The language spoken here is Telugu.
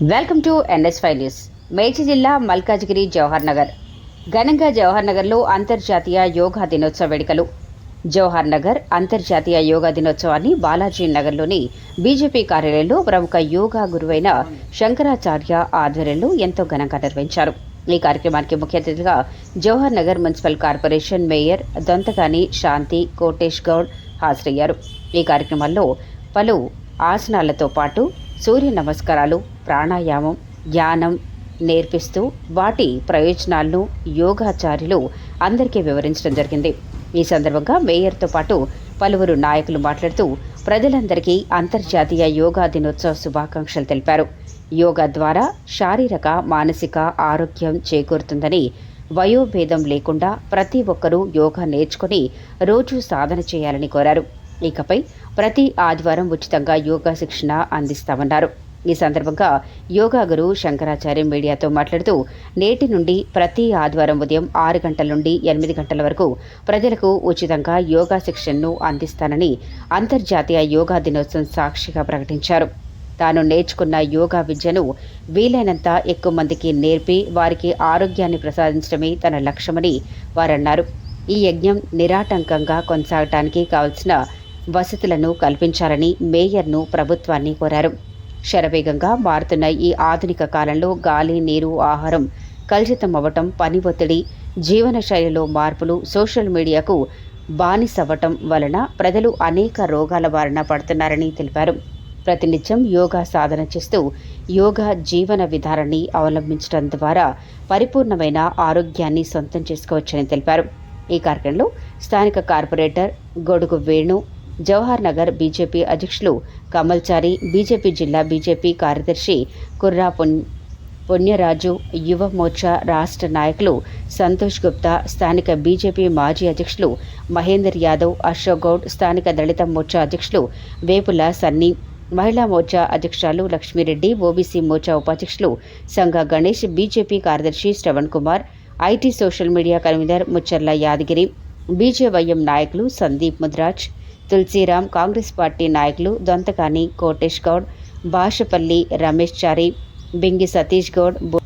Welcome to NS five news. Mechi జిల్లా మల్కాజ్గిరి జవహర్ నగర్. ఘనంగా జవహర్ నగర్లో అంతర్జాతీయ యోగా దినోత్సవ వేడుకలు. జవహర్ నగర్ అంతర్జాతీయ యోగా దినోత్సవాన్ని బాలాజీ నగర్లోని బీజేపీ కార్యాలయంలో ప్రముఖ యోగా గురువైన శంకరాచార్య ఆధ్వర్యంలో ఎంతో ఘనంగా నిర్వహించారు. ఈ కార్యక్రమానికి ముఖ్య అతిథిగా Jawahar Nagar municipal corporation mayor Dontagani Shanti Kotesh Goud హాజరయ్యారు. ఈ కార్యక్రమంలో పలు ఆసనాలతో పాటు సూర్య నమస్కారాలు ప్రాణాయామం ధ్యానం నేర్పిస్తూ వాటి ప్రయోజనాలను యోగాచార్యులు అందరికీ వివరించడం జరిగింది. ఈ సందర్భంగా మేయర్తో పాటు పలువురు నాయకులు మాట్లాడుతూ ప్రజలందరికీ అంతర్జాతీయ యోగా దినోత్సవ శుభాకాంక్షలు తెలిపారు. యోగా ద్వారా శారీరక మానసిక ఆరోగ్యం చేకూరుతుందని వయోభేదం లేకుండా ప్రతి ఒక్కరూ యోగా నేర్చుకుని రోజు సాధన చేయాలని కోరారు. ఇకపై ప్రతి ఆదివారం ఉచితంగా యోగా శిక్షణ అందిస్తామన్నారు. ఈ సందర్భంగా యోగా గురు శంకరాచార్య మీడియాతో మాట్లాడుతూ నేటి నుండి ప్రతి ఆదివారం ఉదయం ఆరు గంటల నుండి ఎనిమిది గంటల వరకు ప్రజలకు ఉచితంగా యోగా శిక్షణను అందిస్తానని అంతర్జాతీయ యోగా దినోత్సవం సాక్షిగా ప్రకటించారు. తాను నేర్చుకున్న యోగా విద్యను వీలైనంత ఎక్కువ మందికి నేర్పి వారికి ఆరోగ్యాన్ని ప్రసాదించడమే తన లక్ష్యమని వారన్నారు. ఈ యజ్ఞం నిరాటంకంగా కొనసాగటానికి కావలసిన వసతులను కల్పించాలని మేయర్ను ప్రభుత్వాన్ని కోరారు. శరవేగంగా మారుతున్న ఈ ఆధునిక కాలంలో గాలి నీరు ఆహారం కలుషితం అవ్వటం పని ఒత్తిడి జీవన శైలిలో మార్పులు సోషల్ మీడియాకు బానిసవ్వటం వలన ప్రజలు అనేక రోగాల బారిన పడుతున్నారని తెలిపారు. ప్రతినిత్యం యోగా సాధన చేస్తూ యోగా జీవన విధానాన్ని అవలంబించడం ద్వారా పరిపూర్ణమైన ఆరోగ్యాన్ని సొంతం చేసుకోవచ్చని తెలిపారు. ఈ కార్యక్రమంలో స్థానిక కార్పొరేటర్ గొడుగు వేణు జవహర్ నగర్ బీజేపీ అధ్యక్షులు కమల్చారి బీజేపీ జిల్లా బీజేపీ కార్యదర్శి కుర్రా పుణ్యరాజు యువ మోర్చా రాష్ట్ర నాయకులు సంతోష్ గుప్తా స్థానిక బీజేపీ మాజీ అధ్యక్షులు మహేందర్ యాదవ్ అశోక్ గౌడ్ స్థానిక దళిత మోర్చా అధ్యక్షులు వేపుల సన్నీ మహిళా మోర్చా అధ్యక్షురాలు లక్ష్మీరెడ్డి ఓబీసీ మోర్చా ఉపాధ్యక్షులు సంఘ గణేష్ బీజేపీ కార్యదర్శి Shravan Kumar IT social media convener Mucharla Yadagiri BJYM నాయకులు సందీప్ ముద్రాజ్ తులసీరాం కాంగ్రెస్ పార్టీ నాయకులు దొంతకాని కోటేష్ గౌడ్ భాషపల్లి రమేష్ చారి బింగి సతీష్ గౌడ్ బో